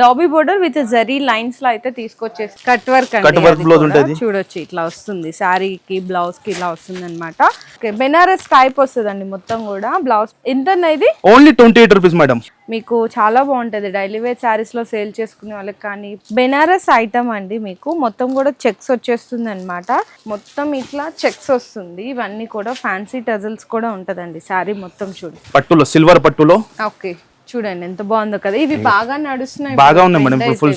Dobby border with zari లైన్స్లో అయితే తీసుకొచ్చేసి కట్ వర్క్ ఉంటది. చూడొచ్చు ఇట్లా వస్తుంది. శారీకి బ్లౌజ్కి ఇలా వస్తుంది అనమాట బెనారస్ టైప్ వస్తుందండి మొత్తం కూడా. బ్లౌజ్ ఎంత ఇది? Only twenty eight rupees madam మీకు చాలా బాగుంటది. డైలీ వేర్ శారీస్లో సేల్ చేసుకునే వాళ్ళకి కానీ బెనారస్ ఐటమ్ అండి మీకు. మొత్తం కూడా చెక్స్ వచ్చేస్తుంది అనమాట మొత్తం ఇట్లా చెక్స్ వస్తుంది. ఇవన్నీ కూడా ఫ్యాన్సీ టజల్స్ కూడా ఉంటదండి శారీ మొత్తం చూడు. పట్టులో సిల్వర్ పట్టులో. ఓకే చూడండి ఎంత బాగుందో కదా. ఇవి బాగా నడుస్తున్నాయి బాగా ఉన్నాయి మేడం ఇప్పుడు ఫుల్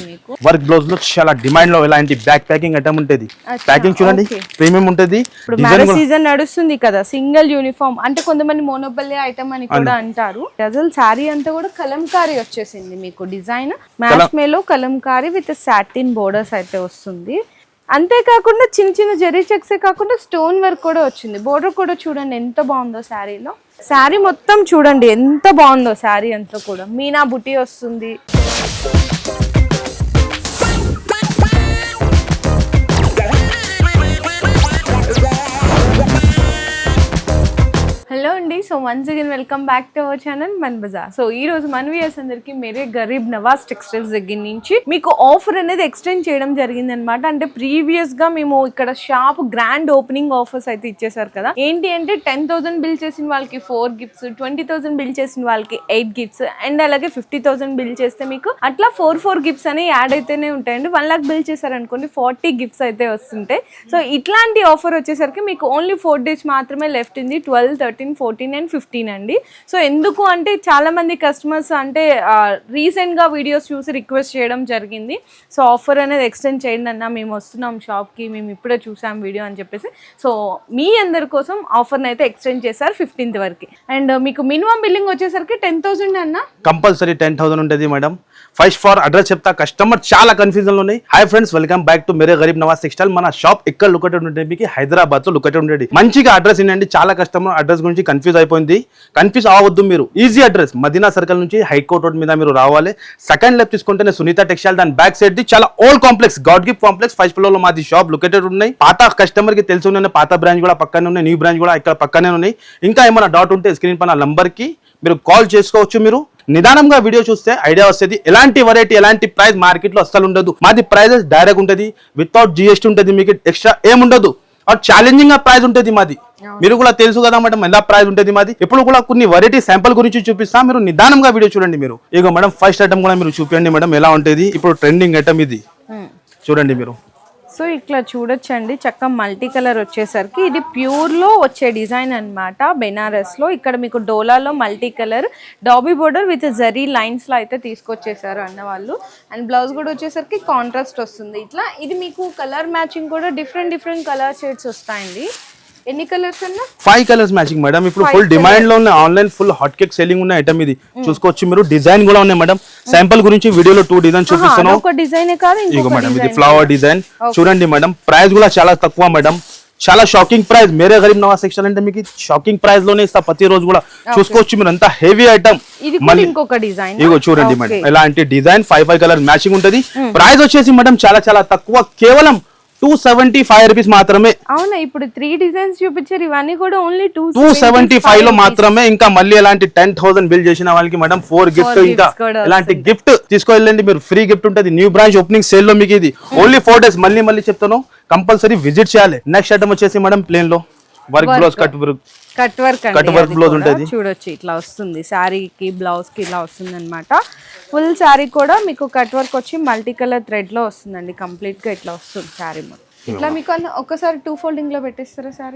వర్క్ బ్లౌజ్లో చాలా డిమాండ్లో ఇలాంటి బ్యాక్ ప్యాకింగ్ ఐటమ్ ఉంటుంది. ప్యాకింగ్ చూడండి. ప్రీమియం ఉంటుంది ఇప్పుడు మ్యారేజ్ సీజన్ నడుస్తుంది కదా సింగిల్ యూనిఫామ్ అంటే కొంతమంది మోనోపల్లి ఐటమ్ అని కూడా అంటారు. అసలు శారీ అంతా కూడా కలంకారీ వచ్చేసింది మీకు. డిజైన్ మ్యాచ్ మేలో కలంకారీ విత్ సాటిన్ బోర్డర్స్ అయితే వస్తుంది. అంతేకాకుండా చిన్న చిన్న జరీ చెక్సే కాకుండా స్టోన్ వర్క్ కూడా వచ్చింది. బోర్డర్ కూడా చూడండి ఎంత బాగుందో శారీలో. శారీ మొత్తం చూడండి ఎంత బాగుందో శారీ అంతా కూడా. మీనా బుటీ వస్తుంది. అండి. So once again welcome back to our channel Mann Bazar so ఈ రోజు మన వియర్స్ అందరికి మేరే గరీబ్ నవాజ్ టెక్స్టైల్స్ దగ్గర నుంచి మీకు ఆఫర్ అనేది ఎక్స్టెండ్ చేయడం జరిగింది అనమాట అంటే ప్రీవియస్గా మేము ఇక్కడ షాప్ గ్రాండ్ ఓపెనింగ్ ఆఫర్స్ అయితే ఇచ్చేసారు కదా. ఏంటి అంటే టెన్ థౌసండ్ బిల్ చేసిన వాళ్ళకి four gifts twenty thousand bill చేసిన వాళ్ళకి ఎయిట్ గిఫ్ట్స్ అండ్ అలాగే ఫిఫ్టీ థౌసండ్ బిల్ చేస్తే మీకు అట్లా ఫోర్ ఫోర్ గిఫ్ట్స్ అని యాడ్ అయితేనే ఉంటాయండి. వన్ లాక్ బిల్ చేశారనుకోండి ఫార్టీ గిఫ్ట్స్ అయితే వస్తుంటాయి. సో ఇట్లాంటి ఆఫర్ వచ్చేసరికి మీకు ఓన్లీ ఫోర్ డేస్ మాత్రమే లెఫ్ట్ ఉంది twelve thirteen fourteen and fifteen అండి. సో ఎందుకు అంటే చాలామంది కస్టమర్స్ అంటే రీసెంట్గా వీడియోస్ చూసి రిక్వెస్ట్ చేయడం జరిగింది. సో ఆఫర్ అనేది ఎక్స్టెండ్ చేయండి అన్న మేము వస్తున్నాం షాప్కి మేము ఇప్పుడే చూసాం వీడియో అని చెప్పేసి. సో మీ అందరి కోసం ఆఫర్ని అయితే ఎక్స్టెండ్ చేశారు ఫిఫ్టీన్త్ వరకు. అండ్ మీకు మినిమం బిల్లింగ్ వచ్చేసరికి టెన్ థౌసండ్ అన్న? కంపల్సరీ టెన్ థౌసండ్ ఉంటుంది మేడం. ఫస్ట్ ఫార్ అడ్రస్ చెప్తా కస్టమర్ చాలా కన్ఫ్యూజన్లో ఉన్నాయి. Hi friends welcome back to Mere Garib Nawaz textile మన షాప్ ఇక్కడ లొకేటెడ్ ఉంటుంది మీకు? హైదరాబాద్లో లొకేటెడ్ ఉండేది మంచిగా అడ్రస్ ఏంటంటే చాలా కస్టమర్ అడ్రస్ గురించి కన్ఫ్యూజ్ అయిపోయింది. కన్ఫ్యూజ్ అవ్వద్దు మీరు. ఈజీ అడ్రస్ మదీనా సర్కిల్ నుంచి హైకోర్ట్ రోడ్ మీద మీరు రావాలి. సెకండ్ లెఫ్ట్ తీసుకుంటేనే సునీత టెక్స్టైల్ దాని బ్యాక్ సైడ్ ది చాలా old complex god gift complex first ఫ్లోర్లో మాది షాప్ లొకేటెడ్ ఉన్నాయి. పాత కస్టమర్కి తెలిసి ఉన్న పాత బ్రాంచ్ కూడా పక్కనే ఉన్నాయి న్యూ బ్రాంచ్ కూడా ఇక్కడ పక్కనే ఉన్నాయి. ఇంకా ఏమైనా డౌట్ ఉంటే స్క్రీన్ పైన నంబర్కి మీరు కాల్ చేసుకోవచ్చు మీరు. నిదానంగా వీడియో చూస్తే ఐడియా వస్తుంది. ఎలాంటి వెరైటీ ఎలాంటి ప్రైస్ మార్కెట్లో అస్సలు ఉండదు. మాది ప్రైజెస్ డైరెక్ట్ ఉంటుంది. వితౌట్ జిఎస్టీ ఉంటుంది. మీకు ఎక్స్ట్రా ఏముండదు. ఛాలెంజింగ్గా ప్రైస్ ఉంటుంది మాది. మీరు కూడా తెలుసు కదా మేడం ఎలా ప్రైస్ ఉంటుంది మాది. ఇప్పుడు కూడా కొన్ని వెరైటీ శాంపుల్ గురించి చూపిస్తా మీరు నిదానంగా వీడియో చూడండి మీరు. ఇక మేడం ఫస్ట్ ఐటమ్ కూడా మీరు చూపించండి మేడం ఎలా ఉంటుంది. ఇప్పుడు ట్రెండింగ్ ఐటమ్ ఇది. చూడండి మీరు. సో ఇట్లా చూడొచ్చండి. చక్క మల్టీ కలర్ వచ్చేసరికి ఇది ప్యూర్లో వచ్చే డిజైన్ అన్నమాట బెనారస్లో. ఇక్కడ మీకు డోలాలో multi colour dobby border with zari లైన్స్లో అయితే తీసుకొచ్చేసారు అన్న వాళ్ళు అండ్ బ్లౌజ్ కూడా వచ్చేసరికి కాంట్రాస్ట్ వస్తుంది. ఇట్లా ఇది మీకు కలర్ మ్యాచింగ్ కూడా డిఫరెంట్ డిఫరెంట్ కలర్ షేడ్స్ వస్తాయండి. ఎన్ని కలర్స్ అన్న? ఫైవ్ కలర్స్ మ్యాచింగ్ మేడం ఇప్పుడు ఫుల్ డిమాండ్లో ఉన్న online full hot cake selling ఉన్న ఐటమ్ ఇది. చూసుకోవచ్చు మీరు. డిజైన్ కూడా ఉన్నాయి మేడం శాంపుల్ గురించి వీడియోలో టూ డిజైన్ చూపిస్తాను ఒక డిజైన్ కాదు ఇంకొక మేడం ఇది ఫ్లవర్ డిజైన్ చూడండి మేడం ప్రైస్ కూడా చాలా తక్కువ మేడం చాలా shocking price Mere Gareeb Nawaz section అంటే మీకు షాకింగ్ ప్రైస్లోనే ఇస్తా ప్రతి రోజు కూడా చూసుకోవచ్చు మీరు. అంతా హెవీ ఐటమ్ ఇంకొక డిజైన్ ఇగో చూడండి మేడం ఇలాంటి design five five colour matching ఉంటది. ప్రైస్ వచ్చేసి మేడం చాలా చాలా తక్కువ. కేవలం టూ సెవెంటీ ఫైవ్ రూపీస్ మాత్రమే. అవునా ఇప్పుడు త్రీ డిజైన్స్ చూపించారు ఇవన్నీ కూడా ఓన్లీ టూ టూ సెవెంటీ ఫైవ్లో మాత్రమే ఇంకా మళ్ళీ ఎలాంటి టెన్ థౌసండ్ బిల్ చేసిన వాళ్ళకి మేడం ఫోర్ గిఫ్ట్ ఇంకా ఇలాంటి గిఫ్ట్ తీసుకెళ్ళండి మీరు ఫ్రీ గిఫ్ట్ ఉంటుంది న్యూ బ్రాంచ్ ఓపెనింగ్ సేల్లో మీకు ఇది. ఓన్లీ ఫోర్ డేస్ మళ్ళీ మళ్ళీ చెప్తాను కంపల్సరీ విజిట్ చేయాలి. నెక్స్ట్ ఐటమ్ వచ్చేసి మేడం ప్లేన్లో. Work blouse cut cut work work blouse ఉంటది. చూడొచ్చు ఇట్లా వస్తుంది. శారీకి బ్లౌజ్కి ఇలా వస్తుంది అనమాట ఫుల్ శారీ కూడా మీకు కట్ వర్క్ వచ్చి మల్టీ కలర్ థ్రెడ్లో వస్తుందండి. కంప్లీట్గా ఇట్లా వస్తుంది శారీ మొత్తం. ఇట్లా మీకు అన్న- ఒక్కసారి టూ ఫోల్డింగ్లో పెట్టేస్తారా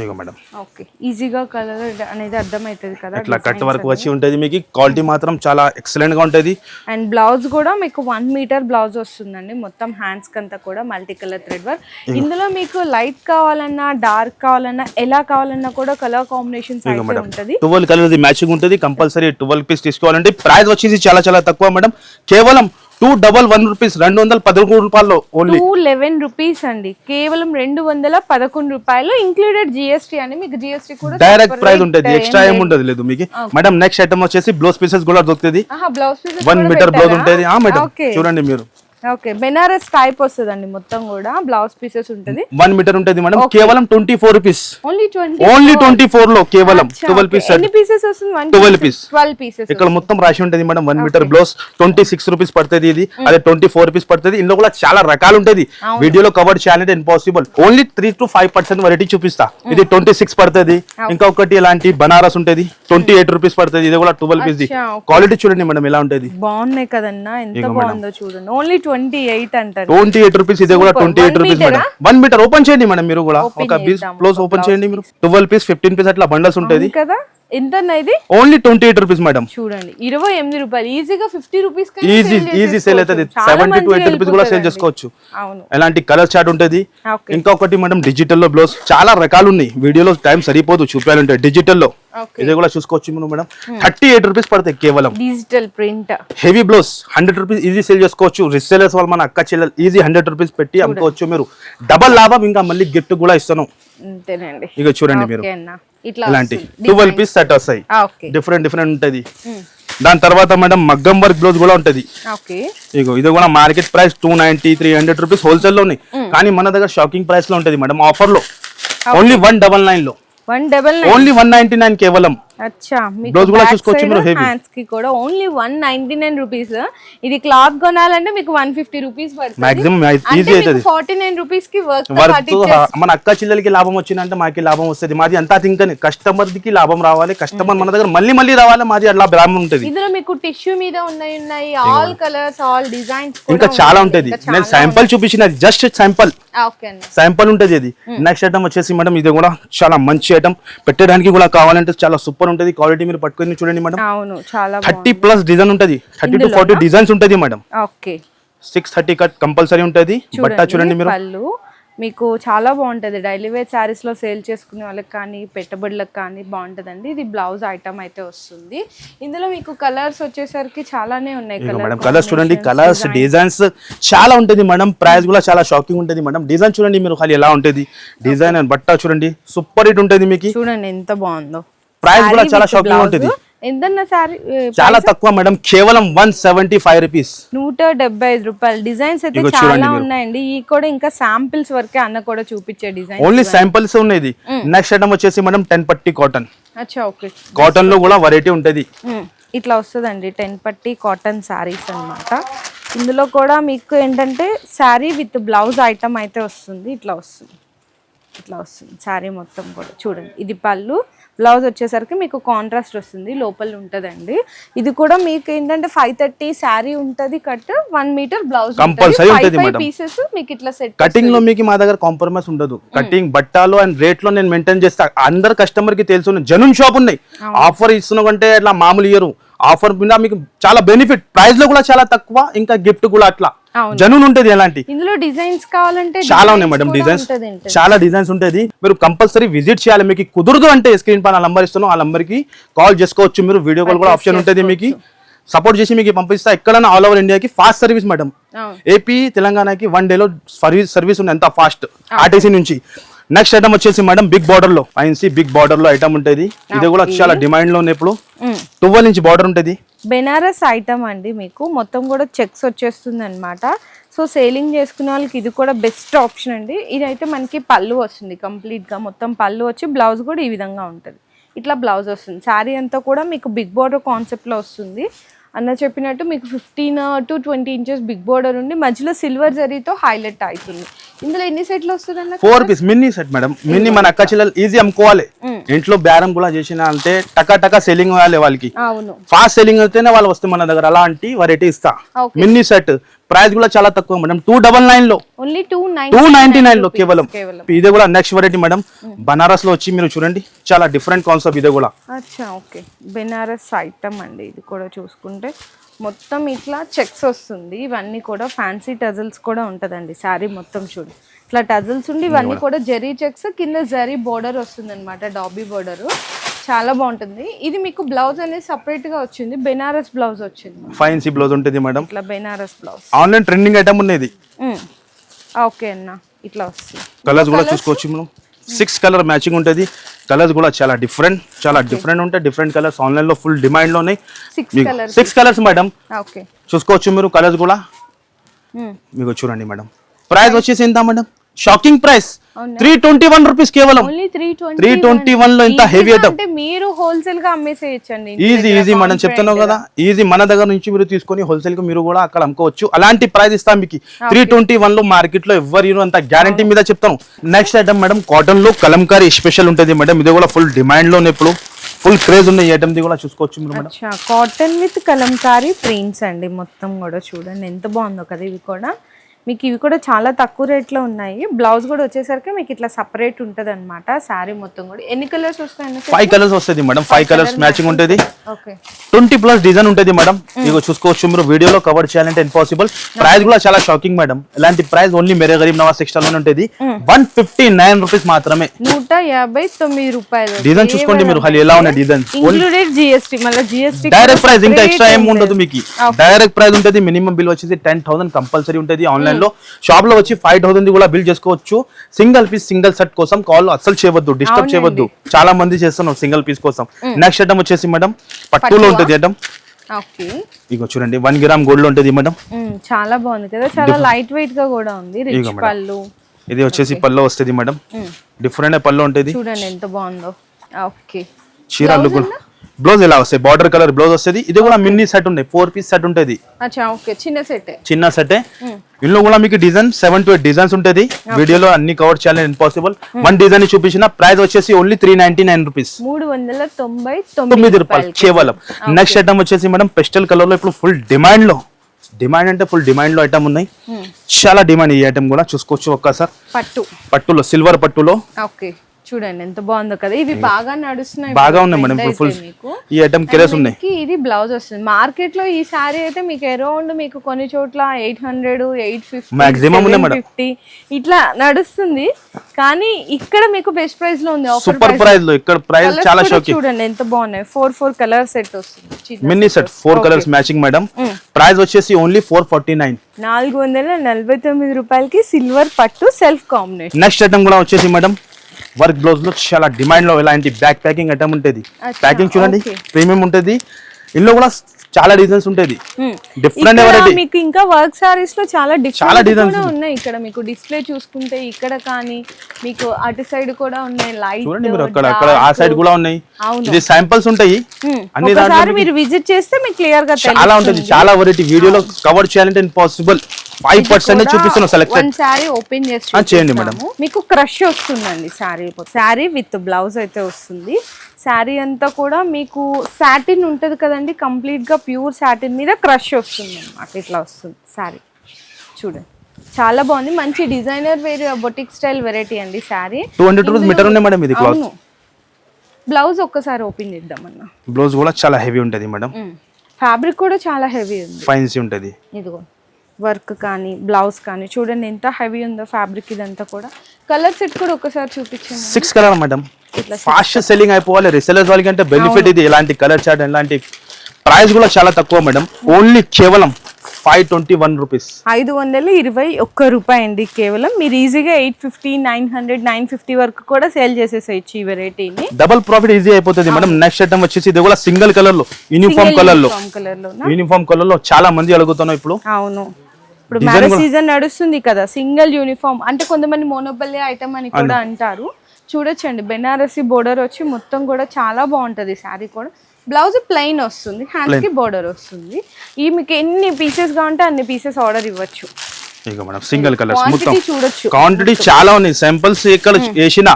ఇగో మేడం. ఓకే. ఈజీగా కలర్ అనేది అర్థమవుతుంది కదా ఇట్లా కట్ వర్క్ వచ్చి ఉంటది మీకు? క్వాలిటీ మాత్రం చాలా ఎక్సలెంట్గా ఉంటది. అండ్ బ్లౌజ్ కూడా మీకు వన్ మీటర్ బ్లౌజ్ వస్తుందండి. మొత్తం హ్యాండ్స్ కంతా కూడా మల్టీ కలర్ థ్రెడ్ వర్క్ ఇందులో మీకు లైట్ కావాలన్నా డార్క్ కావాలన్నా ఎలా కావాలన్నా కూడా కలర్ కాంబినేషన్స్ ఉంటది. ట్వెల్వ్ కలర్ మ్యాచింగ్ ఉంటుంది. కంపల్సరీ ట్వెల్వ్ పీస్ తీసుకోవాలంటే ప్రైస్ వచ్చేసి చాలా చాలా తక్కువ మేడం. కేవలం టూ డబల్ వన్ రూపీస్ రెండు వందల పదకొండు రూపాయల్లో ఓన్లీ టూ లెవెన్ రూపీస్ అండి. కేవలం రెండు వందల పదకొండు రూపాయలు ఇంక్లూడెడ్ జిఎస్టీ అని మీకు జిఎస్టీ కూడా డైరెక్ట్ ప్రైస్ ఉంటుంది ఎక్స్ట్రా ఏం ఉండదు లేదు మీకు. మేడం నెక్స్ట్ ఐటమ్ వచ్చేసి బ్లౌజ్ పీసెస్ కూడా దొరుకుతుంది వన్ మీటర్ బ్లౌజ్ ఉంటుంది. మేడం చూడండి మీరు. ఓకే బెనారస్ టైప్ వస్తుందండి మొత్తం కూడా బ్లౌజ్ పీసెస్ ఉంటుంది. వన్ మీటర్ ఉంటుంది మేడం కేవలం twenty four rupees only twenty only twenty ఫోర్లో కేవలం ట్వెల్వ్ పీస్ ఎన్ని పీసెస్ వస్తుంది? 12 piece. ట్వెల్వ్ పీసెస్ ఇక్కడ మొత్తం రాసి ఉంటుంది madam one metre blouse twenty six rupees పడుతుంది ఇది. అదే ట్వంటీ ఫోర్ రూపీస్ పడుతుంది. ఇందులో కూడా చాలా రకాలు ఉంటుంది. వీడియోలో కవర్ చేయాలంటే impossible only three to five percent variety చూపిస్తా. ఇది ట్వంటీ సిక్స్ పడుతుంది ఇంకొకటి ఇలాంటి బనారస్ ఉంటుంది. ట్వంటీ ఎయిట్ రూపీస్ పడుతుంది. ఇది కూడా ట్వెల్వ్ పీస్ క్వాలిటీ చూడండి మేడం ఎలా ఉంటుంది. బాగున్నాయి కదన్నా ఎంత బాగుందో చూడండి. ఓన్లీ ట్వంటీ ఎయిట్ అంటారు. ట్వంటీ ఎయిట్ రూపీస్ ఇది కూడా. Twenty eight rupees madam one metre open చేయండి మేడం మీరు కూడా. ఒక పీస్. క్లోజ్ ఓపెన్ చేయండి మీరు. ట్వెల్వ్ పీస్ ఫిఫ్టీన్ పీస్ అట్లా బండల్స్ ఉంటుంది కదా? ఎంత ఇది? Only twenty eight rupees madam చూడండి ఇరవై ఎనిమిది రూపాయలు. ఈజీగా fifty rupees easy easy sale అవుతుంది సెవెంటీ టు ఎయిటీ రూపీస్ కూడా సేల్ చేసుకోవచ్చు. ఎలాంటి కలర్ చార్ట్ ఉంటుంది? ఇంకొకటి మేడం డిజిటల్లో బ్లౌజ్ చాలా రకాలు ఉన్నాయి. వీడియోలో టైం సరిపోదు చూపాలంటే డిజిటల్లో. ఇది కూడా చూసుకోవచ్చు మనం మేడం థర్టీ ఎయిట్ రూపీస్ పడతాయి కేవలం. Digital print heavy blouse hundred rupees easy sale చేసుకోవచ్చు. రిసేలర్స్ వాళ్ళు మన అక్క చెల్లెలు ఈజీ హండ్రెడ్ రూపీస్ పెట్టి అమ్ముకోవచ్చు మీరు. డబల్ లాభం ఇంకా మళ్ళీ గిఫ్ట్ కూడా ఇస్తాను అంతేనండి. ఇక చూడండి మీరు. ఇలాంటి. ట్వెల్వ్ పీస్ సెట్ వస్తాయి. డిఫరెంట్ డిఫరెంట్ ఉంటుంది. దాని తర్వాత మేడం మగ్గం వర్క్ బ్లౌజ్ కూడా ఉంటుంది. ఇగో ఇది కూడా market price two ninety three hundred rupees హోల్సేల్లో ఉన్నాయి. కానీ మన దగ్గర షాకింగ్ ప్రైస్లో ఉంటుంది మేడం ఆఫర్లో. ఓన్లీ వన్ డబల్ నైన్లో. ఓన్లీ వన్ నైన్టీ నైన్ కేవలం. అచ్చా కూడా చూసుకోవచ్చు మీరు కి కూడా only one ninety nine rupees ఇది క్లాత్ కొనాలంటే మీకు one fifty rupees maximum easy అవుతుంది. ఫార్టీ నైన్ రూపీస్కి వర్క్ మన అక్క చెల్లెలకి లాభం వచ్చిందంటే మాకి లాభం వస్తుంది. మాది అంతా తింకని కస్టమర్కి లాభం రావాలి. కస్టమర్ మన దగ్గర మళ్ళీ మళ్ళీ రావాలి. మాది అట్లా లాభం ఉంటుంది. ఇందులో మీకు టిష్యూ మీద ఉన్నాయి ఉన్నాయి ఆల్ కలర్స్ ఆల్ డిజైన్స్ ఇంకా చాలా ఉంటుంది. నేను శాంపుల్ చూపించిన జస్ట్ శాంపుల్ శాంపుల్ ఉంటుంది ఇది. నెక్స్ట్ ఐటమ్ వచ్చేసి మేడం ఇది కూడా చాలా మంచి ఐటమ్ పెట్టడానికి కూడా కావాలంటే చాలా సూపర్ ఉంటుంది. క్వాలిటీ మీరు పట్టుకొని చూడండి మేడం థర్టీ ప్లస్ డిజైన్ ఉంటుంది. థర్టీ టు ఫార్టీ డిజైన్స్ ఉంటుంది madam six thirty cut compulsory ఉంటుంది. బట్ట చూడండి మీరు. మీకు చాలా బాగుంటది. డైలీ వేర్ శారీస్లో సేల్ చేసుకునే వాళ్ళకి కానీ పెట్టుబడులకు కానీ బాగుంటదండి. ఇది బ్లౌజ్ ఐటమ్ అయితే వస్తుంది. ఇందులో మీకు కలర్స్ వచ్చేసరికి చాలానే ఉన్నాయి. మేడం కలర్స్ చూడండి. కలర్స్ డిజైన్స్ చాలా ఉంటుంది మేడం ప్రైస్ కూడా చాలా షాకింగ్ ఉంటుంది మేడం డిజైన్ చూడండి మీరు ఖాళీ ఎలా ఉంటుంది. డిజైన్ అండ్ బట్ట చూడండి. సూపర్ హిట్ ఉంటుంది మీకు. చూడండి ఎంత బాగుందో. ప్రైస్ కూడా చాలా షాకింగ్. ఉంటుంది. ఎంతన్న సారీ చాలా తక్కువ మేడం. కేవలం వన్ సెవెంటీ ఫైవ్ రూపీస్. నూట డెబ్బై ఐదు రూపాయలు. డిజైన్స్ అయితే చాలా. ఉన్నాయండి. ఈ కూడా ఇంకా శాంపిల్స్ వరకే అన్న కూడా చూపించే డిజైన్ ఓన్లీ శాంపిల్స్ ఉన్నాయి నెక్స్ట్ ఐటమ్ వచ్చేసి మేడం టెన్ పట్టి కాటన్ అచ్చా ఓకే. కాటన్లో కూడా వెరైటీ ఉంటుంది. ఇట్లా వస్తుందండి. టెన్ పట్టి కాటన్ శారీస్ అన్నమాట. ఇందులో కూడా మీకు ఏంటంటే శారీ విత్ బ్లౌజ్ ఐటమ్ అయితే వస్తుంది. ఇట్లా వస్తుంది. ఇట్లా వస్తుంది. శారీ మొత్తం కూడా. చూడండి. ఇది పళ్ళు. బ్లౌజ్ వచ్చేసరికి మీకు కాంట్రాస్ట్ వస్తుంది. లోపల ఉంటుందండి. ఇది కూడా మీకు ఏంటంటే ఫైవ్ థర్టీ శారీ ఉంటుంది కట్ వన్ మీటర్ బ్లౌజ్ ఉంటది. పీసెస్ మీకు ఇట్లా సెట్ కటింగ్లో మీకు మా దగ్గర కాంప్రమైజ్ ఉండదు. కటింగ్ బట్టాలు అండ్ రేట్లో నేను మెయింటైన్ చేస్తా. అందరు కస్టమర్కి తెలుసు. జనున్ షాప్ ఉన్నాయి. ఆఫర్ ఇస్తున్నా కంటే అట్లా మామూలు ఇయ్యరు. ఆఫర్ మీద మీకు చాలా బెనిఫిట్. ప్రైస్లో కూడా చాలా తక్కువ ఇంకా గిఫ్ట్ కూడా అట్లా. జనున్ ఉంటుంది ఎలాంటి? ఇందులో డిజైన్స్ కావాలంటే చాలా ఉన్నాయి మేడం డిజైన్స్. చాలా డిజైన్స్ ఉంటుంది. మీరు కంపల్సరీ విజిట్ చేయాలి. మీకు కుదరదు అంటే స్క్రీన్ పైన నంబర్ ఇస్తున్నాం ఆ నంబర్కి కాల్ చేసుకోవచ్చు. మీరు వీడియో కాల్ కూడా ఆప్షన్ ఉంటుంది మీకు. సపోర్ట్ చేసి మీకు పంపిస్తా. ఎక్కడైనా ఆల్ ఓవర్ ఇండియాకి ఫాస్ట్ సర్వీస్ మేడం. ఏపీ తెలంగాణకి వన్ డేలో సర్వీస్ సర్వీస్ ఉంది ఎంత ఫాస్ట్ ఆర్టీసీ నుంచి. నెక్స్ట్ ఐటమ్ వచ్చేసి మేడం బిగ్ బార్డర్లో ఫైన్సీ బిగ్ బార్డర్లో ఐటమ్ ఉంటుంది. ఇది కూడా చాలా డిమాండ్లో ఉంది ఇప్పుడు. ట్వెల్వ్ ఇంచ్ బార్డర్ ఉంటుంది. బెనారస్ ఐటమ్ అండి మీకు. మొత్తం కూడా చెక్స్ వచ్చేస్తుంది అనమాట సో సేలింగ్ చేసుకునే వాళ్ళకి ఇది కూడా బెస్ట్ ఆప్షన్ అండి. ఇదైతే మనకి పళ్ళు వస్తుంది కంప్లీట్గా మొత్తం పళ్ళు వచ్చి బ్లౌజ్ కూడా ఈ విధంగా ఉంటుంది. ఇట్లా బ్లౌజ్ వస్తుంది. శారీ అంతా కూడా మీకు బిగ్ బార్డర్ కాన్సెప్ట్లో వస్తుంది. అన్న చెప్పినట్టు మీకు fifteen to twenty inches big border ఉండి మధ్యలో సిల్వర్ జరీతో హైలైట్ అవుతుంది. ఇందులో ఎన్ని సెట్లు వస్తుంది four piece mini set madam mini మన అక్క చెల్లెలు ఈజీ అమ్ముకోవాలి. ఇంట్లో బేరం కూడా చేసిన అంటే టకా టకా సెల్లింగ్ అవ్వాలి వాళ్ళకి. ఫాస్ట్ సెల్లింగ్ అయితేనే వాళ్ళు వస్తే మన దగ్గర అలాంటి వెరైటీ ఇస్తా. Okay. మినీ సెట్ ప్రైస్ కూడా చాలా తక్కువ మేడం. టూ డబల్ నైన్లో. టూ నైన్ టూ నైన్టీ నైన్లో కేవలం. ఇది కూడా నెక్స్ట్ వెరైటీ మేడం. బనారస్లో వచ్చి మీరు చూడండి. చాలా డిఫరెంట్ కాన్సెప్ట్ ఇది కూడా. ఓకే బెనారస్ ఐటమ్ అండి. ఇది కూడా చూసుకుంటే మొత్తం ఇట్లా చెక్స్ వస్తుంది. ఇవన్నీ కూడా ఫ్యాన్సీ టజల్స్ కూడా ఉంటుందండి. శారీ మొత్తం చూడు. ఇట్లా టజల్స్ ఉండి ఇవన్నీ కూడా జరీ చెక్స్ కింద జరీ బోర్డర్ వస్తుంది అనమాట డాబీ బోర్డర్. చాలా బాగుంటుంది. ఇది మీకు బ్లౌజ్ అనేది separate గా వచ్చింది. బెనారస్ బ్లౌజ్ వచ్చింది. ఫైన్ సి బ్లౌజ్ ఉంటుంది మేడం ఇట్లా Banaras blouse. Online trending item ఉన్నది ఓకే అన్న. ఇట్లా వస్తుంది. కలర్స్ కూడా చూసుకోవచ్చు మనం. సిక్స్ కలర్ మ్యాచింగ్ ఉంటుంది. కలర్స్ కూడా చాలా డిఫరెంట్ చాలా డిఫరెంట్ ఉంటాయి. డిఫరెంట్ కలర్స్ ఆన్లైన్లో ఫుల్ డిమాండ్లో ఉన్నాయి six colour six colours madam okay. చూసుకోవచ్చు మీరు కలర్స్ కూడా. మీకు చూడండి మేడం ప్రైస్ వచ్చేసి ఎంత madam? Shocking price? Three twenty one rupees కేవలం. త్రీ ట్వంటీ 321 లో ఇంత item. అంటే మీరు హోల్సేల్గా అమ్మేసేయచ్చండి. ఈజీ ఈజీ మనం చెప్తున్నాం కదా. ఈజీ మన దగ్గర నుంచి మీరు తీసుకొని హోల్సేల్కి మీరు కూడా అక్కడ అమ్ముకోవచ్చు. అలాంటి ప్రైస్ ఇస్తాం మీకు. త్రీ ట్వంటీ వన్లో మార్కెట్లో ఎవరు అంత గ్యారంటీ మీద చెప్తాను. నెక్స్ట్ ఐటమ్ మేడం కాటన్లో కలంకారీ స్పెషల్ ఉంటుంది మేడం ఇది కూడా ఫుల్ డిమాండ్లో ఇప్పుడు. ఫుల్ క్రేజ్ ఉన్న ఐటమ్ ది కూడా చూసుకోవచ్చు మీరు madam cotton with Kalamkari prints అండి మొత్తం కూడా చూడండి. ఎంత బాగుందో కదా ఇవి కూడా. మీకు ఇవి కూడా చాలా తక్కువ రేట్లో ఉన్నాయి. బ్లౌజ్ కూడా వచ్చేసరికి మీకు ఇట్లా సపరేట్ ఉంటుంది అనమాట శారీ మొత్తం కూడా. ఎన్ని కలర్స్ వస్తాయండి ఫైవ్ కలర్స్ వస్తుంది మేడం. ఫైవ్ కలర్స్ మ్యాచింగ్ ఉంటుంది. ట్వంటీ ప్లస్ డిజైన్ ఉంటుంది మేడం. ఇగో చూసుకోవచ్చు మీరు. వీడియోలో కవర్ చేయాలంటే ఇంపాసిబుల్ ప్రైస్ కూడా చాలా షాకింగ్ మేడం. ఇలాంటి ప్రైస్ ఓన్లీ మేరే గరీబ్ నవాజ్ టెక్స్టైల్లోనే ఉంటుంది. వన్ ఫిఫ్టీ నైన్ రూపీస్ మాత్రమే. నూట యాభై తొమ్మిది రూపాయలు. డిజైన్ చూసుకోండి మీరు. ఖాళీ ఎలా ఉన్నాయి డిజైన్ జిఎస్టీ మళ్ళీ జిఎస్టీ డైరెక్ట్ ప్రైస్ ఇంకా ఎక్స్ట్రా ఏం ఉండదు మీకు. డైరెక్ట్ ప్రైస్ ఉంటుంది. మినిమం బిల్ వచ్చేసి టెన్ థౌసండ్ కంపల్సరీ ఉంటుంది. ఆన్లైన్ లో షాప్లో వచ్చి ఫైవ్ థౌసండ్ కూడా బిల్ చేసుకోవచ్చు. సింగిల్ పీస్ సింగిల్ సెట్ కోసం కాల్ అస్సలు చేయవద్దు డిస్టర్బ్ చేయవద్దు. చాలా మంది చేస్తున్నాం సింగిల్ పీస్ కోసం. నెక్స్ట్ ఐటమ్ వచ్చేసి మేడం పట్టులో ఉంటుంది ఐటమ్ ఇగో చూడండి వన్ గ్రామ్ గోల్డ్లో ఉంటుంది మేడం. చాలా బాగుంది కదా చాలా లైట్ వెయిట్గా కూడా ఉంది. రిచ్. పళ్ళు. ఇది వచ్చేసి పళ్ళు వస్తుంది మేడం. డిఫరెంట్ పళ్ళు ఉంటుంది. చూడండి ఎంత బాగుందో. ఓకే. చీరాలు కూడా బ్లౌజ్ ఎలా వస్తాయి? బార్డర్ కలర్ బ్లౌజ్ వస్తుంది. ఇది కూడా మినీ సెట్ ఉన్నాయి ఫోర్ పీస్ సెట్ ఉంటుంది. చిన్న సెట్. చిన్న సెటే. ఇందులో కూడా మీకు design seven to eight designs ఉంటుంది. వీడియోలో అన్ని కవర్ చేయాలని ఇంపాసిబుల్ వన్ డిజైన్ చూపించిన ప్రైస్ వచ్చేసి only three ninety nine rupees మూడు వందల తొంభై తొమ్మిది తొమ్మిది రూపాయలు కేవలం. నెక్స్ట్ ఐటమ్ వచ్చేసి మేడం పెస్టల్ కలర్లో ఇప్పుడు ఫుల్ డిమాండ్లో. డిమాండ్ అంటే ఫుల్ డిమాండ్లో ఐటమ్ ఉన్నాయి. చాలా డిమాండ్ ఈ ఐటమ్ కూడా చూసుకోవచ్చు ఒక్కసారి. పట్టు. పట్టులో సిల్వర్ పట్టులో. ఓకే. చూడండి ఎంత బాగుందో కదా. ఇవి బాగా నడుస్తున్నాయి. బాగా ఉన్నాయి మేడం ఇప్పుడు ఫుల్ ఈ ఐటమ్ కిరేస్ ఉన్నాయి. ఇది బ్లౌజ్ వస్తుంది. మార్కెట్లో ఈ సారీ అయితే మీకు అరౌండ్ మీకు కొన్ని చోట్ల ఎయిట్ హండ్రెడ్ ఎయిట్ ఫిఫ్టీ ఇట్లా నడుస్తుంది. కానీ ఇక్కడ మీకు బెస్ట్ ప్రైస్లో ఉంది. సూపర్ ప్రైస్లో ఇక్కడ ప్రైస్ చాలా షోకి చూడండి ఎంత బాగున్నాయి. ఫోర్ ఫోర్ కలర్ సెట్ వస్తుంది. Mini set four colours matching madam price వచ్చేసి ఓన్లీ ఫోర్ ఫార్టీ నైన్ నాలుగు వందల నలభై తొమ్మిది రూపాయలకి సిల్వర్ పట్టు సెల్ఫ్ కాంబినేషన్ నెక్స్ట్ ఐటమ్ కూడా వచ్చేసి మేడం వర్క్ బ్లౌజ్లో చాలా డిమాండ్లో ఇలాంటి బ్యాక్ ప్యాకింగ్ ఐటమ్ ఉంటుంది ప్యాకింగ్ చూడండి. ప్రీమియం ఉంటుంది ఇందులో కూడా చాలా డిజైన్స్ ఉంటుంది డిఫరెంట్ వెరైటీ మీకు ఇంకా వర్క్ సారీస్లో చాలా చాలా కూడా ఉన్నాయి ఇక్కడ. మీకు డిస్ప్లే చూసుకుంటే ఇక్కడ కానీ మీకు అటు సైడ్ కూడా ఉన్నాయి. లైట్ చూడండి మీరు అక్కడ అక్కడ ఆ సైడ్ కూడా ఉన్నాయి. ఇది శాంపిల్స్ ఉంటాయి. అన్ని దాంట్లో మీరు విజిట్ చేస్తే మీకు క్లియర్గా చాలా ఉంటుంది. చాలా వెరైటీ వీడియోలో కవర్ చేయాలంటే ఇంపాసిబుల్ ఫైవ్ పర్సెంట్ చూపిస్తున్నాం సెలెక్టెడ్ వన్ శారీ ఓపెన్ చేసి ఆ, చేయండి చూపిస్తాము. మీకు క్రష్ వస్తుందండి శారీ శారీ విత్ బ్లౌజ్ అయితే వస్తుంది. శారీ అంతా కూడా మీకు సాటిన్ ఉంటుంది కదండి. కంప్లీట్గా ప్యూర్ సాటిన్ మీద క్రష్ వస్తుంది అన్నమాట. ఇట్లా వస్తుంది శారీ. చూడండి. చాలా బాగుంది. మంచి designer wear boutique style variety అండి sari. Two hundred rupees metre ఉన్నాయి మేడం ఇది క్లాత్ బ్లౌజ్ ఒక్కసారి ఓపెన్ చేద్దామన్నా బ్లౌజ్ కూడా చాలా హెవీ ఉంటుంది మేడం ఫ్యాబ్రిక్ కూడా చాలా హెవీ ఉంది. ఫైన్సీ ఉంటుంది. ఇదిగో. వర్క్ కానీ బ్లౌజ్ కానీ చూడండి ఎంత హెవీ ఉందో ఫ్యాబ్రిక్ ఇదంతా కూడా. కలర్ సెట్ కూడా ఒకసారి చూపించండి. Six colour madam fast selling అయిపోవాలి. రిసెలర్స్ వాళ్ళకి అంటే బెనిఫిట్ ఇది. ఇలాంటి కలర్ చార్ట్ ఇలాంటి ప్రైస్ కూడా చాలా తక్కువ మేడం. ఓన్లీ కేవలం ఫైవ్ ట్వంటీ వన్ రూపీస్ ఐదు వందల ఇరవై ఒక్క రూపాయి అండి కేవలం. మీరు ఈజీగా eight fifty nine hundred nine fifty వరకు కూడా సేల్ చేసేసేయచ్చు ఈ వెరైటీని. డబల్ ప్రాఫిట్ ఈజీ అయిపోతుంది మేడం. నెక్స్ట్ ఐటమ్ వచ్చేసి ఇది కూడా సింగిల్ కలర్లో యూనిఫామ్ కలర్లో. కలర్లో యూనిఫామ్ కలర్లో చాలా మంది అడుగుతున్నాం ఇప్పుడు. అవును. ఇప్పుడు మ్యారేజ్ సీజన్ నడుస్తుంది కదా సింగిల్ యూనిఫామ్ అంటే కొంతమంది మోనోబల్లే ఐటమ్ అని కూడా అంటారు. చూడొచ్చండి. బెనారసి బోర్డర్ వచ్చి మొత్తం కూడా చాలా బాగుంటది. శారీ కూడా బ్లౌజ్ ప్లెయిన్ వస్తుంది హ్యాండ్స్కి బోర్డర్ వస్తుంది. ఈ మీకు ఎన్ని పీసెస్ కావాలంటే అన్ని పీసెస్ ఆర్డర్ ఇవ్వచ్చు. ఇక మేడం సింగిల్ కలర్స్ మొత్తం క్వాంటిటీ చాలా ఉన్నాయి. శాంపిల్స్ ఇక్కడ వేసిన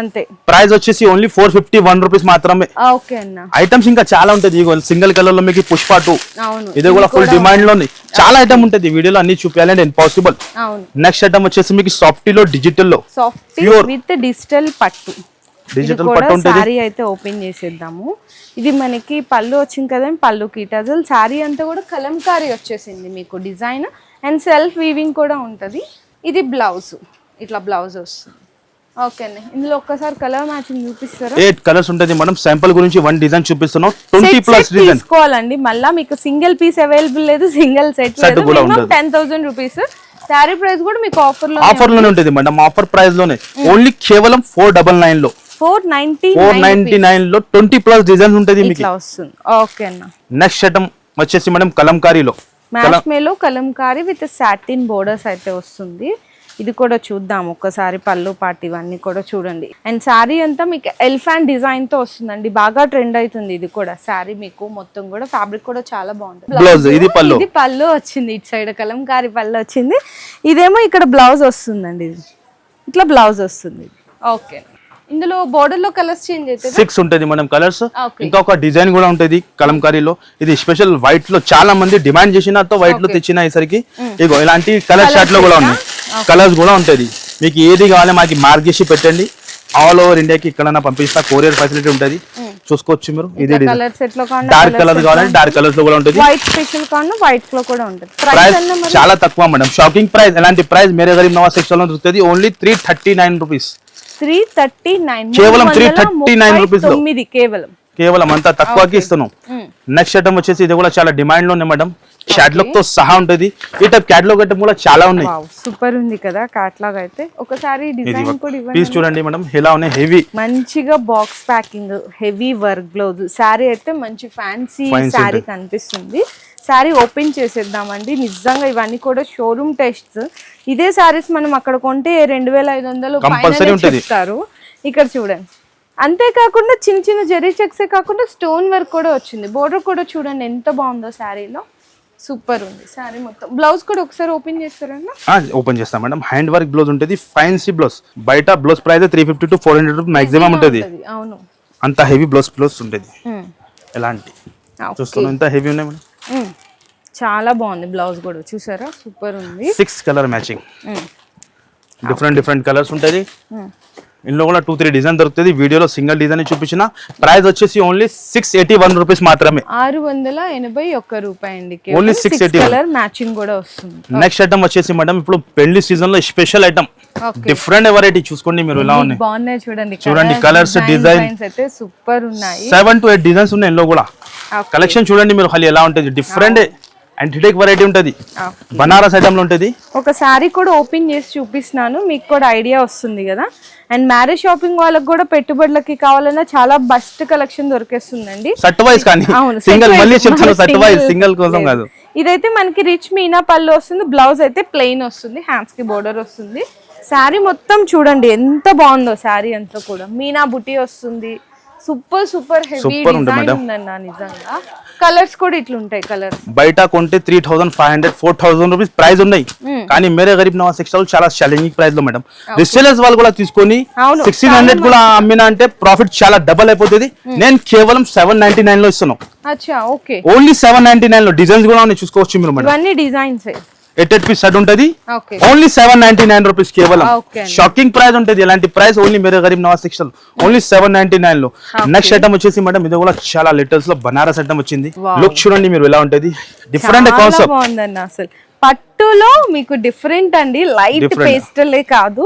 అంతే. ప్రైస్ వచ్చేసి only four fifty one rupees మాత్రమే. ఓకే అన్న. ఐటమ్స్ ఇంకా చాలా ఉంటుంది ఇగో సింగిల్ కలర్లో మీకు పుష్ప టూ. ఇది కూడా ఫుల్ డిమాండ్లో ఉంది చాలా ఐటమ్ ఉంటుంది. వీడియోలో అన్ని చూపించాలంటే ఇంపాసిబుల్ నెక్స్ట్ ఐటమ్ వచ్చేసి మీకు సాఫ్టీలో డిజిటల్లో. సాఫ్ట్. విత్ డిజిటల్ పట్టు. ఇది పట్టు. శారీ అయితే ఓపెన్ చేసేద్దాము. ఇది మనకి పళ్ళు వచ్చింది కదా పళ్ళుకి టజల్ శారీ అంతా కూడా కలంకారీ వచ్చేసింది మీకు డిజైన్. అండ్ సెల్ఫ్ వీవింగ్ కూడా ఉంటది. ఇది బ్లౌజ్. ఇట్లా బ్లౌజ్ వస్తుంది. ఓకే అండి. ఇందులో ఒక్కసారి కలర్ మ్యాచింగ్ చూపిస్తారా? ఎయిట్ కలర్స్ ఉంటుంది మనం శాంపుల్ గురించి వన్ డిజైన్ చూపిస్తున్నాం. ట్వంటీ ప్లస్ డిజైన్ తీసుకోవాలండి. మళ్ళీ మీకు సింగిల్ పీస్ అవైలబుల్ లేదు సింగిల్ సెట్ లేదు. Ten thousand rupees sari price కూడా మీకు ఆఫర్లో ఆఫర్లోనే ఉంటుంది. మేడం. ఆఫర్ ప్రైస్లోనే. ఓన్లీ కేవలం ఫోర్ డబల్ నైన్లో. ఫోర్ నైన్టీ ఫోర్ నైన్టీ నైన్లో ట్వంటీ ప్లస్ డిజైన్స్ ఉంటుంది మీకు ఇట్లా వస్తుంది. ఓకే అన్న. నెక్స్ట్ ఐటమ్ వచ్చేసి మేడం కలంకారీలో. మ్యాచ్ మేలో కలంకారీ విత్ సాటిన్ బోర్డర్స్ అయితే వస్తుంది. ఇది కూడా చూద్దాం ఒక్కసారి పళ్ళు పాటు ఇవన్నీ కూడా చూడండి. అండ్ శారీ అంతా మీకు ఎలిఫాంట్ డిజైన్తో వస్తుందండి. బాగా ట్రెండ్ అవుతుంది ఇది కూడా. శారీ మీకు మొత్తం కూడా ఫ్యాబ్రిక్ కూడా చాలా బాగుంటుంది. బ్లౌజ్ ఇది పళ్ళు. ఇది పళ్ళు వచ్చింది. ఇటు సైడ్ కలంకారీ పళ్ళు వచ్చింది. ఇదేమో ఇక్కడ బ్లౌజ్ వస్తుందండి. ఇది ఇట్లా బ్లౌజ్ వస్తుంది. ఓకే. ఇందులో బోర్డర్లో కలర్స్ చేంజ్ అవుతుంది? సిక్స్ ఉంటుంది మేడం కలర్స్. ఇంకా ఒక డిజైన్ కూడా ఉంటుంది కలంకారీలో. ఇది స్పెషల్ వైట్లో చాలా మంది డిమాండ్ చేసిన వైట్లో తెచ్చిన ఈసరికి ఇగో ఇలాంటి కలర్ షర్ట్లో కూడా ఉన్నాయి. కలర్స్ కూడా ఉంటుంది. మీకు ఏది కావాలి మాకు మార్క్ చేసి పెట్టండి. ఆల్ ఓవర్ ఇండియాకి ఎక్కడైనా పంపిస్తా కొరియర్ ఫెసిలిటీ ఉంటుంది. చూసుకోవచ్చు మీరు. ఇది డార్క్ కలర్ కావాలంటే డార్క్ కలర్స్లో కూడా ఉంటుంది. వైట్ స్పెషల్ కాను వైట్లో కూడా ఉంటుంది. ప్రైస్ చాలా తక్కువ మేడం షాకింగ్ ప్రైస్ ఎలాంటి ప్రైస్ మేరే గరీబ్ నవాజ్ సెక్షన్లో దొరుకుతుంది. Only three thirty nine rupees three thirty nine కేవలం 339 rupees లో. తొమ్మిది కేవలం కేవలం అంత తక్కువకి ఇస్తున్నాం. నెక్స్ట్ ఐటమ్ వచ్చేసి ఇది కూడా చాలా డిమాండ్లో ఉన్నాయి మేడం క్యాటలాగ్తో సహా ఉంటుంది. ఈ టైప్ క్యాటలాగ్ ఐటమ్ కూడా చాలా ఉన్నాయి. సూపర్ ఉంది కదా కాట్లాగ్ అయితే. ఒకసారి డిజైన్ కూడా పీస్ చూడండి మేడం ఇలా ఉన్నాయి. హెవీ మంచిగా box packing heavy work blouse sari అయితే మంచి ఫ్యాన్సీ శారీ కనిపిస్తుంది. శారీ ఓపెన్ చేసేద్దామండి. నిజంగా ఇవన్నీ కూడా షోరూమ్ టెస్ట్స్ ఇదే శారీస్ మనం అక్కడ కొంటే రెండు వేల ఐదు వందలు. చెప్తారు. ఇక్కడ చూడండి. అంతేకాకుండా చిన్న చిన్న జెరీ చెక్సే కాకుండా స్టోన్ వర్క్ కూడా వచ్చింది. బోర్డర్ కూడా చూడండి ఎంత బాగుందో శారీలో. సూపర్ ఉంది శారీ మొత్తం. బ్లౌజ్ కూడా ఒకసారి ఓపెన్ చేస్తారన్నా? ఓపెన్ చేస్తాం మేడం. హ్యాండ్ వర్క్ బ్లౌజ్ ఉంటుంది ఫ్యాన్సీ బ్లౌజ్. బయట blouse price three fifty to four hundred rupees maximum ఉంటుంది. అవును. అంత హెవీ బ్లౌజ్ బ్లౌజ్ ఉంటుంది. ఎలాంటి. చూస్తున్నాం ఎంత హెవీ ఉన్నాయి మేడం. చాలా బాగుంది బ్లౌజ్ కూడా చూసారా? సూపర్ ఉంది. Six colour matching. Different different colours ఉంటుంది. ఇందులో కూడా టూ త్రీ డిజైన్ దొరుకుతుంది. వీడియోలో సింగిల్ డిజైన్ చూపించిన. ప్రైస్ వచ్చేసి only six eighty one rupees మాత్రమే. ఆరు వందల ఎనభై ఒక్క రూపాయి అండి Only 681. కలర్ మ్యాచింగ్ కూడా వస్తుంది. నెక్స్ట్ ఐటమ్ వచ్చేసి మేడం ఇప్పుడు పెళ్ళి సీజన్లో స్పెషల్ ఐటమ్ డిఫరెంట్ వెరైటీ చూసుకోండి మీరు ఎలా ఉన్నాయి. బాగున్నాయి చూడండి చూడండి, design. డిజైన్స్ అయితే సూపర్ ఉన్నాయి. సెవెన్ టు ఎయిట్ డిజైన్స్ ఉన్నాయి ఇందులో కూడా. కలెక్షన్ చూడండి మీరు ఖాళీ ఎలా ఉంటుంది. డిఫరెంట్ యాంటీటెక్ వెరైటీ ఉంటుంది. బనారస్ ఐటమ్లో ఉంటుంది. ఒక శారీ కూడా ఓపెన్ చేసి చూపిస్తున్నాను. మీకు కూడా ఐడియా వస్తుంది కదా. అండ్ మ్యారేజ్ షాపింగ్ వాళ్ళకి కూడా పెట్టుబడులకి కావాలన్నా చాలా బెస్ట్ కలెక్షన్ దొరికేస్తుందండి సట్ వైస్ కానీ సింగిల్ మళ్ళీ. చెప్తాను సట్ వైస్ సింగిల్ కోసం. కాదు ఇదైతే మనకి రిచ్ మీనా పళ్ళు వస్తుంది బ్లౌజ్ అయితే ప్లెయిన్ వస్తుంది హ్యాండ్స్కి బోర్డర్ వస్తుంది శారీ మొత్తం చూడండి ఎంత బాగుందో శారీ అంతా కూడా మీనా బుటీ వస్తుంది సూపర్ సూపర్ హెవీ Super ఉంది డిజైన్. ఉందన్న నిజంగా. కలర్స్ కూడా ఇట్లుంటాయి కలర్స్ బయట కొంటే three thousand five hundred four thousand rupees price ఉన్నాయి. కానీ మేరే గరీబ్ నవాజ్ సెక్షన్ చాలా ఛాలెంజింగ్ ప్రైస్లో మేడం. రిసేలర్స్ వాళ్ళు కూడా తీసుకొని అవును, సిక్స్టీన్ హండ్రెడ్ కూడా అమ్మినా అంటే ప్రాఫిట్ చాలా డబల్ అయిపోతుంది. నేను కేవలం సెవెన్ నైన్టీ నైన్లో ఇస్తున్నాను అచ్చా ఓకే ఓన్లీ సెవెన్ నైన్టీ నైన్లో డిజైన్స్ కూడా ఉన్నాయి చూసుకోవచ్చు మీరు మేడం. ఇవన్నీ డిజైన్స్ ఎయిట్ పీస్ సెట్ ఉంటుంది. Only seven ninety nine rupees కేవలం. షాకింగ్ ప్రైస్ ఉంటుంది. ఎలాంటి price only Mere Gareeb Nawaz section only seven ninety నైన్లో. నెక్స్ట్ ఐటమ్ వచ్చేసి మేడం ఇది కూడా చాలా లిటర్స్లో బనారస్ ఐటమ్ వచ్చింది. లుక్ చూడండి మీరు ఎలా ఉంటుంది. డిఫరెంట్ కాన్సెప్ట్ పట్టులో మీకు డిఫరెంట్ అండి. లైట్. పేస్టలే కాదు.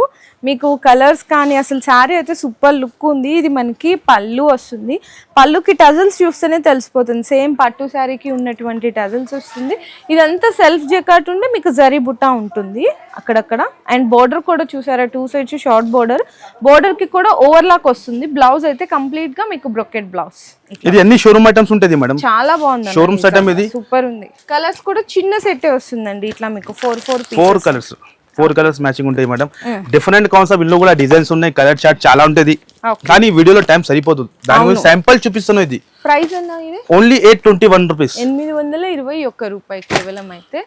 మీకు కలర్స్ కానీ అసలు శారీ అయితే సూపర్ లుక్ ఉంది. ఇది మనకి పళ్ళు వస్తుంది. పళ్ళుకి టజల్స్ చూస్తేనే తెలిసిపోతుంది. సేమ్ పట్టు శారీకి ఉన్నటువంటి టజల్స్ వస్తుంది. ఇదంతా సెల్ఫ్ జెకాట్ ఉండి మీకు జరీ బుట్ట ఉంటుంది అక్కడక్కడ. అండ్ బోర్డర్ కూడా చూసారా? టూ సైడ్స్ షార్ట్ బోర్డర్ బోర్డర్కి కూడా ఓవర్లాక్ వస్తుంది. బ్లౌజ్ అయితే కంప్లీట్గా మీకు బ్రొకెట్ బ్లౌజ్ ఇది అన్ని షోరూమ్ ఐటమ్స్ ఉంటుంది మేడం. చాలా బాగుంది Showroom setup ఇది? సూపర్ ఉంది. కలర్స్ కూడా చిన్న సెట్ వస్తుందండి. ఇట్లా మీకు four four four colours four colours matching ఉంటాయి మేడం. డిఫరెంట్ కాన్సెప్ట్ ఇందులో కూడా డిజైన్స్ ఉన్నాయి కలర్ చార్ట్ చాలా ఉంటుంది. కానీ వీడియోలో టైం సరిపోతుంది. దాని గురించి శాంపుల్ చూపిస్తాను ఇది. Price only eight twenty one rupees ఎనిమిది వందల ఇరవై ఒక్క రూపాయి కేవలం అయితే.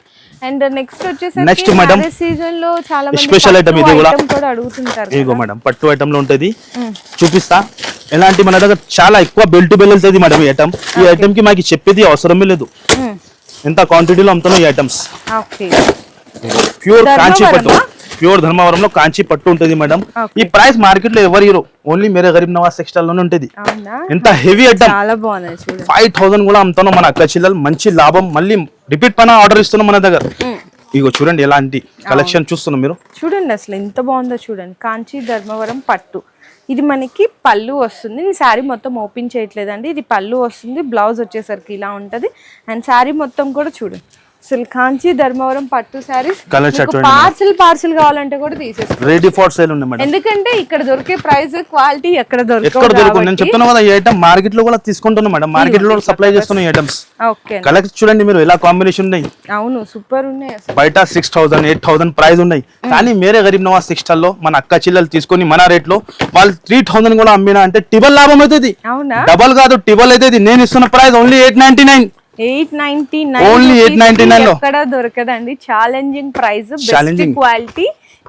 అండ్ నెక్స్ట్ వచ్చేసరికి Next, madam. సీజన్లో చాలా item పట్టు ఇది కూడా. అడుగుతుంటారు ఇదిగో మేడం పట్టు ఐటమ్లో ఉంటుంది. చూపిస్తా. ఎలాంటి మన దగ్గర చాలా ఎక్కువ బెల్ట్ బెల్ వెళ్తుంది మేడం ఈ ఐటమ్ ఈ ఐటమ్కి మాకు చెప్పేది అవసరమే లేదు. ఎంత క్వాంటిటీలో అమ్ముతాను ఈ ఐటమ్స్ ఓకే. ప్యూర్ కాంచీ పట్టు? ప్యూర్ ధర్మవరంలో కాంచీ పట్టు ఉంటుంది మేడం. ఈ ప్రైస్ మార్కెట్లో ఎవరు హీరో ఓన్లీ మేరే గరీబ్ నవాజ్ టెక్స్టైల్లోనే ఉంటుంది. ఎంత హెవీ చూడండి ఫైవ్ థౌసండ్ కూడా అమ్ముతాను మన అక్క చెల్లెలు. మంచి లాభం. మళ్ళీ రిపీట్ పైన ఆర్డర్ ఇస్తున్నాం మన దగ్గర. ఇగో చూడండి ఎలాంటి కలెక్షన్ చూస్తున్నాం మీరు. చూడండి అసలు ఎంత బాగుందో చూడండి. కాంచీ ధర్మవరం పట్టు. ఇది మనకి పళ్ళు వస్తుంది. నేను శారీ మొత్తం ఓపెన్ చేయట్లేదండి. ఇది పళ్ళు వస్తుంది. బ్లౌజ్ వచ్చేసరికి ఇలా ఉంటుంది. అండ్ శారీ మొత్తం కూడా చూడండి అసలు కాంచి ధర్మవరం పట్టు. పార్సిల్ పార్సిల్ కావాలంటే కూడా రెడీ ఫర్ సేల్ ఉన్నాయి మేడం. ఎందుకంటే ఇక్కడ దొరికే ప్రైస్ క్వాలిటీ ఎక్కడ ఎక్కడ నేను చెప్తున్నా కదా ఈ ఐటమ్ మార్కెట్లో కూడా తీసుకుంటున్నాం మేడం. మార్కెట్లో సప్లై చేస్తున్నాం ఐటమ్స్ ఓకే కలెక్ట్ చూడండి మీరు ఎలా కాంబినేషన్ ఉన్నాయి. అవును సూపర్ ఉన్నాయి బయట six thousand eight thousand price ఉన్నాయి. కానీ మేరే గరీబ్ నవాజ్ టెక్స్టైల్లో మన అక్క చెల్లెలు తీసుకొని మన రేట్లో వాళ్ళు త్రీ థౌసండ్ కూడా అమ్మినా అంటే టిబల్ లాభం అవుతుంది. అవునా? డబల్ కాదు టిబల్ అవుతుంది. నేను ఇస్తున్న price only eight ninety nine eight ninety Only 899 లో. ఎక్కడ దొరకదండి challenging price best. Quality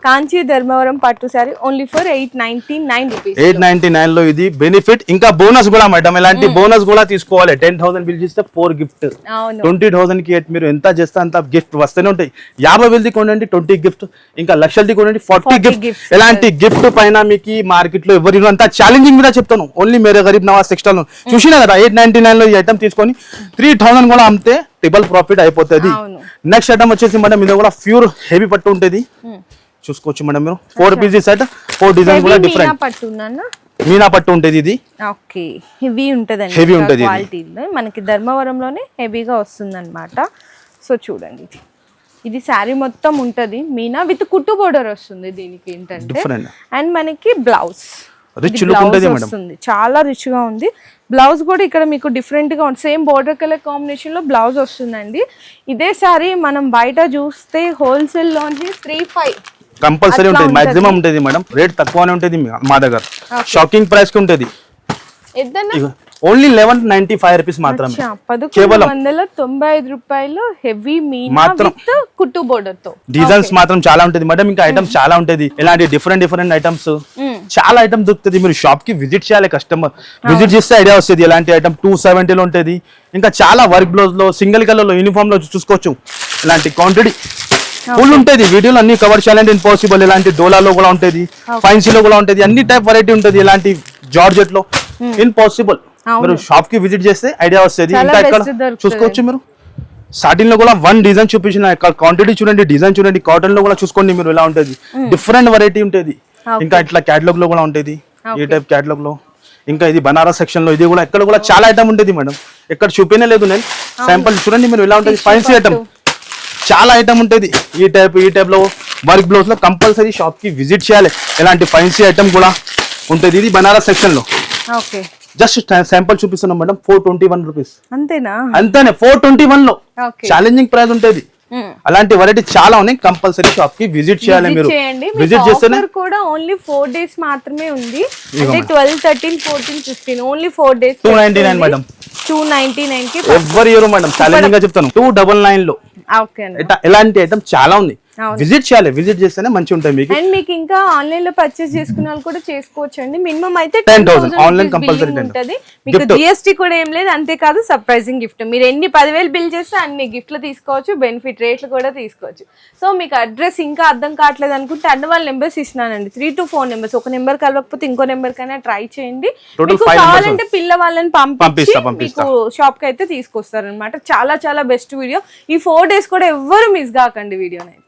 Kanchi Dharmavaram పట్టు sari only for eight ninety nine rupees eight ninety నైన్లో ఇది బెనిఫిట్ ఇంకా బోనస్ కూడా మేడం ఇలాంటి బోనస్ కూడా తీసుకోవాలి. టెన్ థౌసండ్ బిల్ చేస్తే ఫోర్ గిఫ్ట్ ట్వంటీ థౌసండ్కి మీరు ఎంత చేస్తే అంత గిఫ్ట్ వస్తూనే ఉంటాయి. యాభై వేలది కొనండి ట్వంటీ గిఫ్ట్ ఇంకా లక్షలది కొనండి ఫార్టీ 40 గిఫ్ట్. ఇలాంటి గిఫ్ట్ పైన మీకు మార్కెట్లో ఎవరి అంత ఛాలెంజింగ్ మీద చెప్తాను. ఓన్లీ మేరే గరీబ్ నవాజ్ టెక్స్టైల్ చూసినా కదా ఎయిట్ నైన్టీ నైన్లో ఈ ఐటమ్ తీసుకొని త్రీ థౌసండ్ కూడా అమ్మితే ట్రిపుల్ ప్రాఫిట్ అయిపోతుంది. నెక్స్ట్ ఐటమ్ వచ్చేసి మేడం ఇది కూడా ప్యూర్ హెవీ పట్టు ఉంటుంది. చూసుకోవచ్చు మేడం మీరు. Four pieces set four design కూడా మీనా డిఫరెంట్ మీనా పట్టు ఉంటుంది ఇది. ఓకే హెవీ ఉంటదండి Heavy ఉంటది ఇది. క్వాలిటీలో మనకి ధర్మవరంలోనే హెవీగా వస్తుందన్నమాట. సో చూడండి ఇది. ఇది శారీ మొత్తం ఉంటది. మీనా విత్ కుట్టు బోర్డర్ వస్తుంది దీనికి ఏంటంటే. అండ్ మనకి బ్లౌజ్ మేడం. వస్తుంది. చాలా రిచ్గా ఉంది. బ్లౌజ్ కూడా ఇక్కడ మీకు డిఫరెంట్గా ఉంది. సేమ్ బోర్డర్ కలర్ కాంబినేషన్లో బ్లౌజ్ వస్తుందండి. ఇదే సారీ మనం బయట చూస్తే హోల్సేల్ లోంచి త్రీ ఫైవ్ కంపల్సరీ ఉంటుంది. మాక్సిమం ఉంటుంది. మేడం. రేట్ తక్కువనే ఉంటుంది మీ- దగ్గర. షాకింగ్ ప్రైస్కి ఉంటుంది. Only eleven ninety five rupees మాత్రమే. కేవలం. వందల తొంభై ఐదు రూపాయలు హెవీ మాత్రం. కుట్టు బోర్డర్తో డిజైన్స్ మాత్రం చాలా ఉంటుంది మేడం. ఇంకా ఐటమ్స్ చాలా ఉంటుంది. ఇలాంటి డిఫరెంట్ డిఫరెంట్ ఐటమ్స్ చాలా ఐటమ్ దొరుకుతుంది. మీరు షాప్కి విజిట్ చేయాలి కస్టమర్ విజిట్ చేస్తే ఐడియా వస్తుంది ఇలాంటి ఐటమ్ టూ సెవెంటీలో ఉంటుంది. ఇంకా చాలా వర్క్ బ్లౌజ్లో సింగిల్ కలర్లో యూనిఫామ్లో చూసుకోవచ్చు. ఇలాంటి క్వాంటిటీ ఫుల్ ఉంటుంది. వీడియోలో అన్ని కవర్ చేయాలంటే ఇంపాసిబుల్ ఇలాంటి డోలాలో కూడా ఉంటుంది. ఫైన్సీలో కూడా ఉంటుంది. అన్ని టైప్ వెరైటీ ఉంటుంది. ఇలాంటి జార్జెట్లో. ఇంపాసిబుల్ అవును. మీరు షాప్కి విజిట్ చేస్తే ఐడియా వస్తుంది. ఇంకా ఇక్కడ. చూసుకోవచ్చు మీరు? స్టార్టింగ్లో కూడా వన్ డిజైన్ చూపించిన. క్వాంటిటీ చూడండి డిజైన్ చూడండి. కాటన్లో కూడా చూసుకోండి మీరు ఎలా ఉంటుంది. డిఫరెంట్ వెరైటీ ఉంటుంది. ఇంకా ఇట్లా క్యాటలాగ్లో కూడా ఉంటుంది. ఈ టైప్ క్యాటలాగ్లో. ఇంకా ఇది బనారస్ సెక్షన్లో. ఇది కూడా ఎక్కడ కూడా చాలా ఐటమ్ ఉంటుంది మేడం ఎక్కడ చూపినే లేదు నేను. శాంపుల్ చూడండి మీరు ఎలా ఉంటుంది. ఫైన్సీ ఐటమ్ చాలా ఐటమ్ ఉంటుంది. ఈ టైప్ ఈ టైప్లో వర్క్ బ్లౌజ్లో కంపల్సరీ షాప్కి విజిట్ చేయాలి. ఎలాంటి ఫైన్సీ ఐటమ్ కూడా ఉంటుంది. ఇది బనారస్ సెక్షన్లో. ఓకే. జస్ట్ శాంపుల్ చూపిస్తున్నాం madam. Four twenty one rupees అంతేనా? అంతేనే. ఫోర్ ట్వంటీ వన్లో. ఛాలెంజింగ్ ప్రైస్ ఉంటుంది. అలాంటి వెరైటీ చాలా ఉన్నాయి. కంపల్సరీ షాప్కి విజిట్ చేయాలి మీరు. విజిట్ చేస్తేనే ఆఫర్ కూడా ఓన్లీ ఫోర్ డేస్ మాత్రమే ఉంది. అంటే twelve thirteen fourteen fifteen only four days 299 madam. Two ninety నైన్కి ఎవ్వరు ఇయర్ మేడం ఛాలెంజింగ్గా చెప్తాను. టూ డబల్ నైన్లో. ఎలాంటి ఐటమ్ చాలా ఉంది. విజిట్ చేయాలి విజిట్ చేస్తేనే మంచి ఉంటాయి మీకు. అండ్ మీకు ఇంకా ఆన్లైన్లో పర్చేస్ చేసుకున్న వాళ్ళు కూడా చేసుకోవచ్చు అండి. మినిమం అయితే 10,000 10,000 Online rupees compulsory billing 10,000. ఉంటది. మీకు. జిఎస్టీ కూడా ఏం లేదు అంతేకాదు సర్ప్రైజింగ్ గిఫ్ట్ మీరు ఎన్ని పదివేలు బిల్ చేస్తే అన్ని గిఫ్ట్లు తీసుకోవచ్చు బెనిఫిట్ రేట్లు కూడా తీసుకోవచ్చు. సో మీకు అడ్రస్ ఇంకా అర్థం కావట్లేదు అనుకుంటే అన్ని వాళ్ళ నెంబర్స్ ఇస్తున్నానండి. త్రీ టు ఫోర్ నెంబర్స్ ఒక నెంబర్ కలవకపోతే ఇంకో నెంబర్ కైనా ట్రై చేయండి. మీకు కావాలంటే పిల్ల వాళ్ళని పంపించి. మీకు షాప్కి అయితే తీసుకొస్తారనమాట చాలా చాలా బెస్ట్ వీడియో ఈ ఫోర్ డేస్ కూడా ఎవ్వరు మిస్ కాకండి వీడియోని అయితే